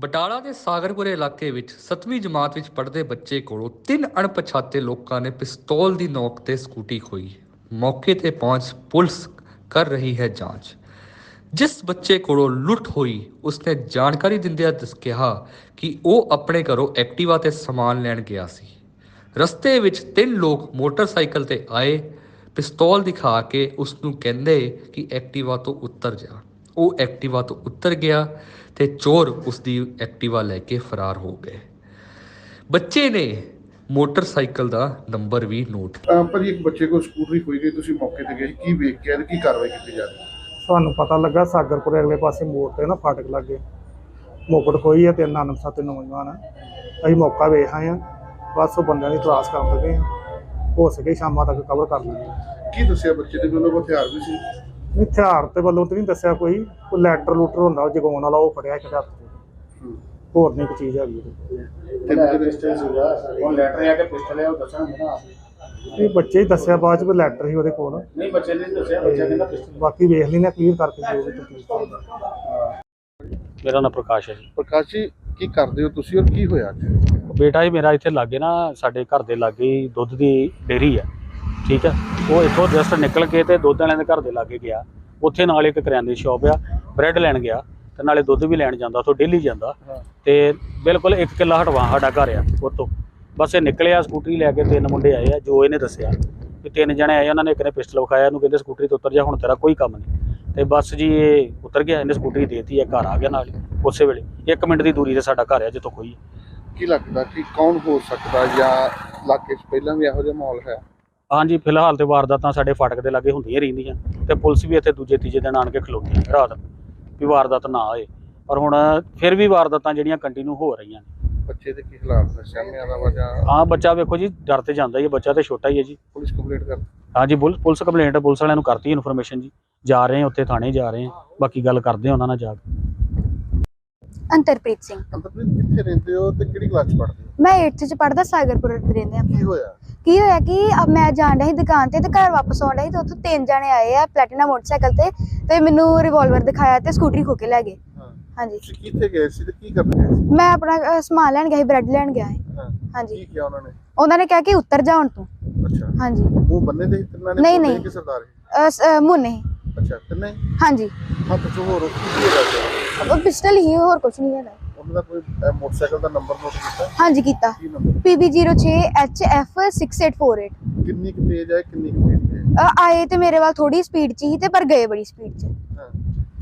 ਬਟਾਲਾ ਦੇ ਸਾਗਰਪੁਰੇ ਇਲਾਕੇ ਵਿੱਚ 7ਵੀਂ ਜਮਾਤ ਵਿੱਚ ਪੜ੍ਹਦੇ ਬੱਚੇ ਕੋਲੋਂ ਤਿੰਨ ਅਣਪਛਾਤੇ ਲੋਕਾਂ ਨੇ ਪਿਸਤੌਲ ਦੀ ਨੋਕ ਤੇ ਸਕੂਟੀ ਖੋਈ। ਮੌਕੇ ਤੇ ਪਹੁੰਚ ਪੁਲਿਸ ਕਰ ਰਹੀ ਹੈ ਜਾਂਚ। ਜਿਸ ਬੱਚੇ ਕੋਲੋਂ ਲੁੱਟ ਹੋਈ, ਉਸਨੇ ਜਾਣਕਾਰੀ ਦਿੰਦਿਆਂ ਦੱਸ ਕਿਹਾ ਕਿ ਉਹ ਆਪਣੇ ਘਰੋਂ ਐਕਟਿਵਾ ਤੇ ਸਮਾਨ ਲੈਣ ਗਿਆ ਸੀ। ਰਸਤੇ ਵਿੱਚ ਤਿੰਨ ਲੋਕ ਮੋਟਰਸਾਈਕਲ ਤੇ ਆਏ। ਪਿਸਤੌਲ ਦਿਖਾ ਕੇ ਉਸ ਨੂੰ ਕਹਿੰਦੇ ਕਿ ਐਕਟਿਵਾ ਤੋਂ ਉੱਤਰ ਜਾ। ਉਹ ਐਕਟਿਵਾ ਤੋਂ ਉੱਤਰ ਗਿਆ ਤੇ ਚੋਰ ਉਸ ਦੀ ਐਕਟਿਵਾ ਲੈ ਕੇ ਫਰਾਰ ਹੋ ਗਏ। ਬੱਚੇ ਨੇ ਮੋਟਰਸਾਈਕਲ ਦਾ ਨੰਬਰ ਵੀ ਨੋਟ ਭਾਜੀ ਇੱਕ ਬੱਚੇ ਕੋਲ ਸਕੂਟਰੀ ਖੋਈ ਗਈ ਤੁਸੀਂ ਮੌਕੇ ਤੇ ਗਏ ਕੀ ਵੇਖ ਕੇ ਆਏ ਤੇ ਕੀ ਕਾਰਵਾਈ ਕੀਤੀ ਜਾ ਰਹੀ ਹੈ? ਸਾਨੂੰ ਪਤਾ ਲੱਗਾ ਸਾਗਰਪੁਰ ਅਗਲੇ ਪਾਸੇ ਮੋੜ ਤੇ ਨਾ ਫਾਟਕ ਲੱਗੇ। ਮੋਕੜ ਖੋਈ ਹੈ ਤੇ ਨਾਨਮ ਸਾਤੇ ਨੌਜਵਾਨ ਆ। ਅਸੀਂ ਮੌਕਾ ਵੇਖ ਆਏ ਆ ਬਸ ਉਹ ਬੰਦਿਆਂ ਦੀ ਤਲਾਸ਼ ਕਰਨ ਲੱਗੇ ਆ। ਹੋ ਸਕੇ ਸ਼ਾਮਾਂ ਤੱਕ ਕਵਰ ਕਰ ਲਾਂਗੇ ਕੀ ਦੱਸਿਆ ਬੱਚੇ ਦੇ ਕੋਲ ਉਹ ਹਥਿਆਰ ਵੀ ਸੀ। ਹਥਿਆਰ ਤੇ ਵੱਲੋਂ ਤੇ ਨਹੀਂ ਦੱਸਿਆ ਕੋਈ ਕੋਈ ਲੈਟਰ ਲੂਟਰ ਹੁੰਦਾ ਉਹ ਜਗਾਉਣ ਵਾਲਾ ਉਹ ਫੜਿਆ ਇੱਕ ਹੱਥ ਹੋਰ ਨਹੀਂ ਕੋਈ ਚੀਜ਼ ਹੈਗੀ। ਉਹਦੇ ਤੇ ਉਹਦਾ ਬੱਚੇ ਪਿਸਟਲ ਸੀਗਾ ਉਹ ਲੈਟਰ ਆ ਕੇ ਪਿਸਟਲ ਹੈ ਉਹ ਦੱਸਣਗੇ ਨਾ। ਕੋਲ। ਇਹ ਬੱਚੇ ਹੀ ਦੱਸਿਆ ਬਾਅਦ ਚ ਵੀ ਲੈਟਰ ਸੀ ਉਹਦੇ ਕੋਲ। ਨਹੀਂ ਬੱਚੇ ਨੇ ਦੱਸਿਆ ਬੱਚਾ ਕਹਿੰਦਾ ਪਿਸਟਲ। ਬਾਕੀ ਵੇਖ ਲੈਣਾ ਕਲੀਅਰ ਕਰਕੇ ਜੋ ਵੀ ਤਕਲੀਫ ਮੇਰਾ ਨਾਮ ਪ੍ਰਕਾਸ਼ ਹੈ ਜੀ। ਪ੍ਰਕਾਸ਼ ਜੀ ਕੀ ਕਰਦੇ ਹੋ ਤੁਸੀਂ ਔਰ ਕੀ ਹੋਇਆ ਬੇਟਾ ਹੀ ਮੇਰਾ ਇੱਥੇ ਲਾਗੇ ਨਾ ਸਾਡੇ ਘਰ ਦੇ ਲਾਗੇ ਹੀ ਦੁੱਧ ਦੀ ਡੇਅਰੀ ਹੈ ਠੀਕ ਹੈ ਉਹ ਇੱਥੋਂ ਜਸਟ ਨਿਕਲ ਕੇ ਤੇ ਦੁੱਧ ਵਾਲਿਆਂ ਦੇ ਘਰ ਦੇ ਲਾਗੇ ਗਿਆ। ਉੱਥੇ ਨਾਲ ਇੱਕ ਕਰਿਆਨੇ ਦੀ ਸ਼ਾਪ ਆ ਬ੍ਰੈਡ ਲੈਣ ਗਿਆ ਤੇ ਨਾਲੇ ਦੁੱਧ ਵੀ ਲੈਣ ਜਾਂਦਾ ਉੱਥੋਂ ਡੇਲੀ ਜਾਂਦਾ। ਤੇ ਬਿਲਕੁਲ ਇੱਕ ਕਿੱਲਾ ਹਟਵਾ ਸਾਡਾ ਘਰ ਆ ਉੱਥੋਂ। ਬਸ ਇਹ ਨਿਕਲਿਆ ਸਕੂਟਰੀ ਲੈ ਕੇ ਤਿੰਨ ਮੁੰਡੇ ਆਏ ਆ ਜੋ ਇਹਨੇ ਦੱਸਿਆ ਵੀ ਤਿੰਨ ਜਣੇ ਆਏ ਉਹਨਾਂ ਨੇ ਇੱਕ ਨੇ ਪਿਸਟਲ ਵਿਖਾਇਆ ਇਹਨੂੰ ਕਹਿੰਦੇ ਸਕੂਟਰੀ ਤੋਂ ਉਤਰ ਜਾ ਹੁਣ ਤੇਰਾ ਕੋਈ ਕੰਮ ਨਹੀਂ। ਤੇ ਬਸ ਜੀ ਇਹ ਉਤਰ ਗਿਆ ਇਹਨੇ ਸਕੂਟਰੀ ਦੇਤੀ ਹੈ ਘਰ ਆ ਗਿਆ ਨਾਲ ਉਸੇ ਵੇਲੇ। 1 ਮਿੰਟ ਦੀ ਦੂਰੀ ਤੇ ਸਾਡਾ ਘਰ ਆ ਜਿੱਥੋਂ ਕੋਈ। ਕੀ ਲੱਗਦਾ ਕਿ ਕੌਣ ਹੋ ਸਕਦਾ ਜਾਂ ਇਲਾਕੇ 'ਚ ਪਹਿਲਾਂ ਵੀ ਇਹੋ ਜਿਹਾ ਮਾਹੌਲ ਹੈ? ਹਾਂਜੀ ਫਿਲਹਾਲ ਤੇ ਵਾਰਦਾਤਾਂ ਸਾਡੇ ਫਾਟਕ ਦੇ ਲਾਗੇ ਹੁੰਦੀਆਂ ਰਹਿੰਦੀਆਂ ਤੇ ਪੁਲਿਸ ਵੀ ਇੱਥੇ ਦੂਜੇ ਤੀਜੇ ਦਿਨ ਆਣ ਕੇ ਖਲੋਤੀ ਹੈ ਰਾਤ ਵੀ ਵਾਰਦਾਤ ਨਾ ਹੋਏ ਪਰ ਹੁਣ ਫਿਰ ਵੀ ਵਾਰਦਾਤਾਂ ਜਿਹੜੀਆਂ ਕੰਟੀਨਿਊ ਹੋ ਰਹੀਆਂ ਨੇ। ਬੱਚੇ ਦੇ ਕੀ ਹਾਲਾਤ ਨੇ? ਸਾਹਮਣੇ ਆਦਾ ਵਾ ਜਾਂ ਹਾਂ ਬੱਚਾ ਵੇਖੋ ਜੀ ਡਰ ਤੇ ਜਾਂਦਾ ਹੀ ਹੈ ਬੱਚਾ ਤੇ ਛੋਟਾ ਹੀ ਹੈ ਜੀ। ਪੁਲਿਸ ਕੰਪਲੀਟ ਕਰ ਹਾਂਜੀ ਪੁਲ- ਪੁਲਿਸ ਕੰਪਲੇਂਟ ਪੁਲਿਸ ਵਾਲਿਆਂ ਨੂੰ ਕਰਤੀ ਇਨਫੋਰਮੇਸ਼ਨ ਜੀ। ਜਾ ਰਹੇ ਹਾਂ ਉੱਥੇ ਥਾਣੇ ਜਾ ਰਹੇ ਹਾਂ। ਬਾਕੀ ਗੱਲ ਕਰਦੇ ਹਾਂ ਉਹਨਾਂ ਨਾਲ ਜਾ ਕੇ। ਅੰਤਰਪ੍ਰੀਤ ਸਿੰਘ। ਅੰਤਰਪ੍ਰੀਤ ਕਿੱਥੇ ਰਹਿੰਦੇ ਹੋ ਤੇ ਕਿਹੜੀ ਕਲਾਸ 'ਚ ਪੜ੍ਹਦੇ ਹੋ? ਮੈਂ 8th ਚ ਪੜਦਾ ਸਾਗਰਪੁਰ ਰਹਿੰਦੇ ਆ ਕੀ ਹੋਇਆ? ਕੀ ਹੋਇਆ ਕਿ ਅਬ ਮੈਂ ਜਾਣ ਸੀ ਦੁਕਾਨ ਤੇ ਤੇ ਘਰ ਵਾਪਸ ਆਉਣ ਸੀ ਤੇ ਉੱਥੋਂ ਤਿੰਨ ਜਣੇ ਆਏ ਆ ਪਲੈਟੀਨਾ ਮੋਟਰਸਾਈਕਲ ਤੇ ਤੇ ਮੈਨੂੰ ਰਿਵਾਲਵਰ ਦਿਖਾਇਆ ਤੇ ਸਕੂਟਰੀ ਖੋ ਕੇ ਲੈ ਗਏ। ਹਾਂ। ਹਾਂਜੀ। ਤੁਸੀਂ ਕਿੱਥੇ ਗਏ ਸੀ ਤੇ ਕੀ ਕਰਨ ਗਏ ਸੀ? ਮੈਂ ਆਪਣਾ ਅ, ਸਮਾਨ ਲੈਣ ਗਿਆ ਸੀ ਬ੍ਰੈਡ ਲੈਣ ਗਿਆ ਸੀ। ਹਾਂ। ਹਾਂਜੀ। ਕੀ ਕਿਹਾ ਉਹਨਾਂ ਨੇ? ਉਹਨਾਂ ਨੇ ਕਿਹਾ ਕਿ ਉੱਤਰ ਜਾ ਹੁਣ ਤੂੰ। ਅੱਛਾ। ਹਾਂਜੀ। ਉਹ ਬੰਨੇ ਦੇ ਤਿੰਨਾਂ ਨੇ? ਨਹੀਂ, ਬੋਲੇ ਨਹੀਂ। ਕਿ ਸਰਦਾਰ ਸੀ? ਅ, ਸ- ਅ, ਮੁੰਨੇ ਸੀ। ਅੱਛਾ ਤਿੰਨੇ? ਹਾਂਜੀ। ਹੱਥ 'ਚ ਹੋਰ ਕੀ ਹੈਗਾ? ਉਹ ਪਿਸਟਲ ਹੀ ਹੋਰ ਕੁਝ ਨਹੀਂ ਹੈਗਾ। ਉਹਨਾਂ ਦਾ ਕੋਈ ਅਹ, ਮੋਟਰਸਾਈਕਲ ਦਾ ਨੰਬਰ ਨੋਟ ਕੀਤਾ? ਹਾਂਜੀ ਕੀਤਾ। ਕੀ ਨੰਬਰ PB06HF6848 ਕਿੰਨੀ ਕੁ ਤੇਜ਼ ਹੈ ਕਿੰਨੀ ਕੁ ਤੇਜ਼ ਹੈ ਅ, ਆਏ ਤੇ ਮੇਰੇ ਵੱਲ ਥੋੜੀ ਸਪੀਡ ਚ ਹੀ ਤੇ ਪਰ ਗਏ ਬੜੀ ਸਪੀਡ ਚ। ਹਾਂ।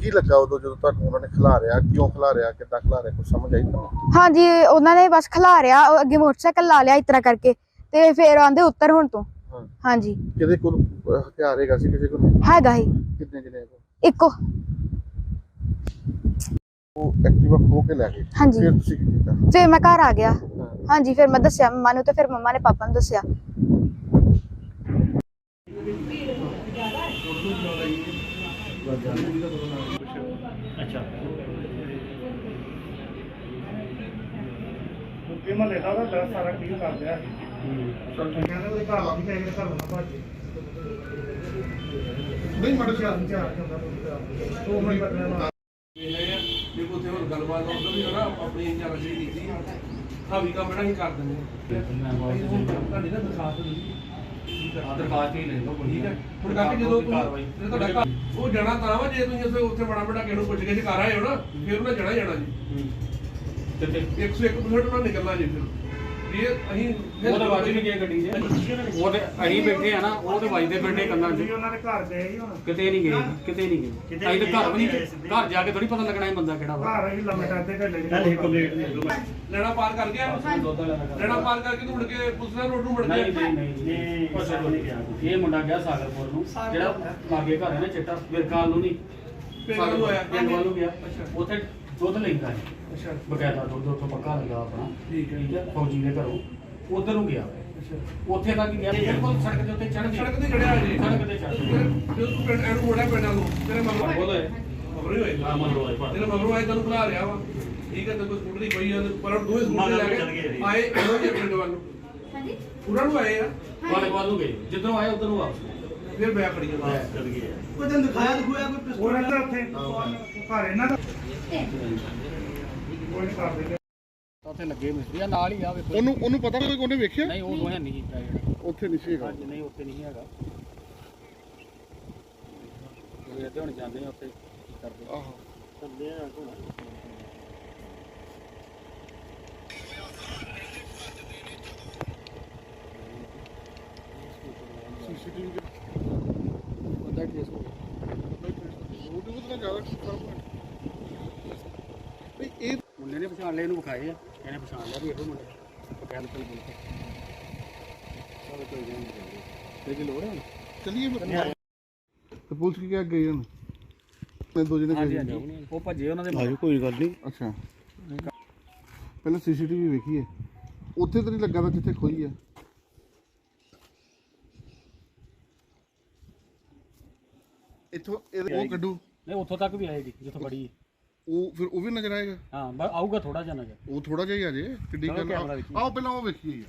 ਕੀ ਲੱਗਾ ਉਦੋਂ ਜਦੋਂ ਤੁਹਾਨੂੰ ਉਹਨਾਂ ਨੇ ਖਿਲਾਰਿਆ ਕਿਉਂ ਖਿਲਾਰਿਆ ਕਿੱਦਾਂ ਖਿਲਾਰਿਆ ਕੁਝ ਸਮਝ ਆਈ ਤੁਹਾਨੂੰ? ਹਾਂਜੀ ਉਹਨਾਂ ਨੇ ਬਸ ਖਿਲਾਰਿਆ ਉਹ ਅੱਗੇ ਮੋਟਰਸਾਈਕਲ ਲਾ ਲਿਆ ਇਸ ਤਰ੍ਹਾਂ ਕਰਕੇ ਤੇ ਫਿਰ ਆਂਦੇ ਉੱਤਰ ਹੁਣ ਤੋਂ। ਹਾਂ। ਹਾਂਜੀ। ਕਿਹਦੇ ਕੋਲ ਅਹ, ਹਥਿਆਰ ਹੈਗਾ ਸੀ ਕਿਸੇ ਕੋਲ? ਹੈਗਾ ਹੀ ਕਿੰਨੇ ਕੋਲ? ਇੱਕੋ। ਉਹ ਐਕਟਿਵਾ ਖੋ ਕੇ ਲੈ ਗਏ। ਹਾਂਜੀ। ਫਿਰ ਤੁਸੀਂ ਕੀ ਕੀਤਾ? ਫਿਰ ਮੈਂ ਘਰ ਆ ਗਿਆ। ਹਾਂ। ਹਾਂਜੀ ਫਿਰ ਮੈਂ ਦੱਸਿਆ ਮੰਮਾ ਨੂੰ ਤੇ ਫਿਰ ਮੰਮਾ ਨੇ ਪਾਪਾ ਨੂੰ ਦੱਸਿਆ। ਮੁੱਕੇ ਮਹੱਲੇ ਦਾ ਉਹਦਾ ਡਰ ਸਾਰਾ ਕਲੀਅਰ ਕਰ ਦਿਆ ਕਹਿੰਦੇ ਉਹਦੇ ਘਰ ਵਾਲੀ ਕਹੇ ਘਰ ਨਾ ਭਾਜੀ ਨਹੀਂ ਮੜ ਗਿਆ ਉਹ ਮੈਂ ਬਦਲਣਾ ਜੇ ਕੋਈ ਉੱਥੇ ਹੋਰ ਗੱਲਬਾਤ ਉਧਰ ਵੀ ਹੋਣਾ ਆਪਣੀ ਇੰਜਾ ਵਜੀ ਕੀਤੀ ਹਾਵੀ ਕੰਮ ਜਿਹੜਾ ਹੀ ਕਰ ਦਿੰਦੇ ਤੁਹਾਡੀ ਨਾ ਦਰਖਾਸਤ ਨਹੀਂ ਦਰਖਾਸਤ ਹੀ ਲੈ ਲਓ ਠੀਕ ਹੈ ਹੁਣ ਕਰਕੇ ਜਦੋਂ ਤੁਸੀਂ ਤੁਹਾਡਾ ਉਹ ਜਾਣਾ ਤਾਂ ਵਾ ਜੇ ਤੁਸੀਂ ਉੱਥੇ ਉੱਥੇ ਬੜਾ ਬੜਾ ਕਿਸੇ ਨੂੰ ਪੁੱਛ ਕੇ ਕਰ ਆਏ ਹੋ ਨਾ ਫਿਰ ਉਹਨਾਂ ਜਾਣਾ ਜਾਣਾ ਜੀ। ਤੇ 101% ਉਹਨਾਂ ਨਿਕਲਣਾ ਜੀ ਫਿਰ। ਇਹ ਅਸੀਂ ਫਿਰ ਉਹ ਤਾਂ ਵੱਜ ਵੀ ਗਏ ਗੱਡੀ 'ਚ। ਉਹ ਤੇ ਅਸੀਂ ਬੈਠੇ ਆ ਨਾ ਉਹ ਤੇ ਵੱਜਦੇ ਫਿਰਦੇ ਕੰਨਾਂ 'ਚ। ਜੀ ਉਹਨਾਂ ਦੇ ਘਰ ਗਏ ਹੀ ਹੁਣ? ਕਿਤੇ ਨਹੀਂ ਗਏ ਕਿਤੇ ਨਹੀਂ ਗਏ। ਅਸੀਂ ਤਾਂ ਘਰ ਵੀ ਨਹੀਂ। ਘਰ ਜਾ ਕੇ ਥੋੜੀ ਪਤਾ ਲੱਗਣਾ ਇਹ ਬੰਦਾ ਕਿਹੜਾ ਵਾ। ਘਰ ਹੀ ਲੰਮੇ ਟਾਦੇ ਘੱਲੇ ਦੀ ਕੰਪਲੀਟ ਲੈਣਾ ਪਾਰ ਕਰ ਗਿਆ? ਲੈਣਾ ਪਾਰ ਕਰਕੇ ਤੂੰ ਮੁੜ ਕੇ ਪੁੱਛਣਾ ਰੋਡ ਨੂੰ ਮੁੜ ਨਹੀਂ ਗਿਆ। ਨਹੀਂ ਨਹੀਂ ਨਹੀਂ। ਇਹ ਮੁੰਡਾ ਗਿਆ ਸਾਗਰਪੁਰ ਨੂੰ। ਜਿਹੜਾ ਲਾਗੇ ਘਰ ਹੈ ਨਾ ਚਿੱਟਾ ਵਿਰਕਾਲ ਨੂੰ ਨਹੀਂ। ਵੱਲ ਨੂੰ ਆਇਆ। ਪਿੰਡ ਵੱਲ ਨੂੰ ਗਿਆ। ਅੱਛਾ। ਉੱਥੇ ਦੁੱਧ ਲੈਂਦਾ ਹੈ ਅੱਛਾ। ਬਕਾਇਦਾ ਦੁੱਧ ਉੱਥੋਂ ਪੱਕਾ ਲੱਗਾ ਆਪਣਾ। ਠੀਕ ਹੈ। ਠੀਕ ਹੈ ਫੌਜੀ ਦੇ ਘਰੋਂ। ਉਧਰ ਨੂੰ ਗਿਆ। ਅੱਛਾ। ਉੱਥੇ ਤੱਕ ਗਿਆ ਬਿਲਕੁਲ ਸੜਕ ਦੇ ਉੱਤੇ ਚੜ੍ਹ ਗਿਆ। ਸੜਕ ਤੇ ਚੜਿਆ ਜੀ ਸੜਕ ਤੇ ਚੜ੍ਹ ਗਿਆ। ਜਦੋਂ ਤੂੰ ਪਿੰਡ ਐਨੂੰ ਮੋੜਿਆ ਪਿੰਡਾਂ ਨੂੰ ਤੇਰੇ ਮਗਰੋਂ ਬੋਲੋ ਮਗਰੋਂ ਹੀ ਹੋਏ ਹਾਂ, ਮਗਰੋਂ ਹੋਏ ਭਾਈ। ਤੇਰੇ ਮਗਰੋਂ ਆਏ ਤੈਨੂੰ ਖਲਾ ਰਿਹਾ ਵਾ। ਠੀਕ ਹੈ ਤੇ ਕੋਈ ਸਕੂਟਰੀ ਪਈ ਆ ਤੇ ਪਰ ਦੋਵੇਂ ਸਕੂਟਰੀ ਲੈ ਕੇ ਆਏ ਇਹਨਾਂ ਦੇ ਪਿੰਡ ਵੱਲ ਨੂੰ। ਹਾਂਜੀ। ਉਹਨਾਂ ਨੂੰ ਆਏ ਆ। ਵਾਲੇ ਵੱਲ ਨੂੰ ਗਏ। ਜਿੱਧਰੋਂ ਆਏ ਉਧਰ ਨੂੰ ਵਾਪਸ ਫਿਰ ਬੈਕ ਖੜੀ ਆ। ਕੋਈ ਦਿਨ ਦਿਖਾਇਆ ਦਿਖੋਇਆ ਕੋਈ ਪਿਸਤੌਲ ਉਹਨਾਂ ਦਾ ਉੱਥੇ। ਘਰ ਇਹਨਾਂ ਦਾ। ਉੱਥੇ ਲੱਗੇ ਮਿਸਤਰੀ ਆ ਨਾਲ ਹੀ ਆ ਵੇਖੋ। ਉਹਨੂੰ ਉਹਨੂੰ ਪਤਾ ਕੋਈ ਉਹਨੇ ਵੇਖਿਆ? ਨਹੀਂ ਉਹ ਦੋਹਾਂ ਨਹੀਂ ਜਿਹੜਾ। ਉੱਥੇ ਨਹੀਂ ਸੀ ਹੈਗਾ। ਹਾਂਜੀ ਨਹੀਂ ਉੱਥੇ ਨਹੀਂ ਹੈਗਾ। ਉਹ ਤੇ ਹੁਣ ਜਾਂਦੇ ਆ ਉੱਥੇ ਕਰਦੇ ਆਹੋ। ਕਰਦੇ ਆ ਸੀਸੀਟੀਵੀ ਬੰਦਾ ਕੇਸ ਹੋ ਉਹਦੇ ਉਹਦੇ ਨਾਲ ਜ਼ਿਆਦਾ ਫ਼ਰਕ ਹੈ ਨਹੀਂ ਇਹ ਪਛਾਣ ਲਿਆ ਇਹਨੂੰ ਵਿਖਾਏ ਆ। ਇਹਨੇ ਪਛਾਣ ਲਿਆ ਵੀ ਇਹੋ ਮੁੰਡਾ। ਮਕੈਨਿਕਲ ਬਿਲ ਤੇ ਸਾਰੇ ਕੋਈ ਨਹੀਂ। ਤੇ ਕੀ ਲੋੜ ਹੈ ਚਲਿਏ ਫਿਰ। ਤੇ ਪੁਲਿਸ ਕੀ ਕਹਿ ਗਈ ਹੁਣ ਮੈਂ ਦੋ ਜਣੇ ਹਾਂਜੀ ਗਏ ਹਾਂਜੀ ਉਹ ਭੱਜੇ ਉਹਨਾਂ ਦੇ ਆਜੋ ਕੋਈ ਗੱਲ ਨਹੀਂ। ਅੱਛਾ। ਪਹਿਲਾਂ ਸੀਸੀਟੀਵੀ ਵੇਖੀਏ। ਉੱਥੇ ਤਾਂ ਨਹੀਂ ਲੱਗਾ ਤਾਂ ਜਿੱਥੇ ਖੋਈ ਹੈ ਇੱਥੋਂ ਇਹ ਉਹ ਕੱਢੂ। ਨਹੀਂ ਉੱਥੋਂ ਤੱਕ ਵੀ ਆਏਗੀ ਜਿੱਥੋਂ ਬੜੀ ਹੈ। ਉਹ ਫਿਰ ਉਹ ਵੀ ਨਜ਼ਰ ਆਏਗਾ? ਹਾਂ ਬਸ ਆਊਗਾ ਥੋੜਾ ਜਿਹਾ ਨਜ਼ਰ। ਉਹ ਥੋੜਾ ਜਿਹਾ ਹੀ ਆ ਜੇ ਕਿੱਡੀ ਚਲੋ ਗੱਲ। ਆਓ ਪਹਿਲਾਂ ਉਹ ਵੇਖੀਏ।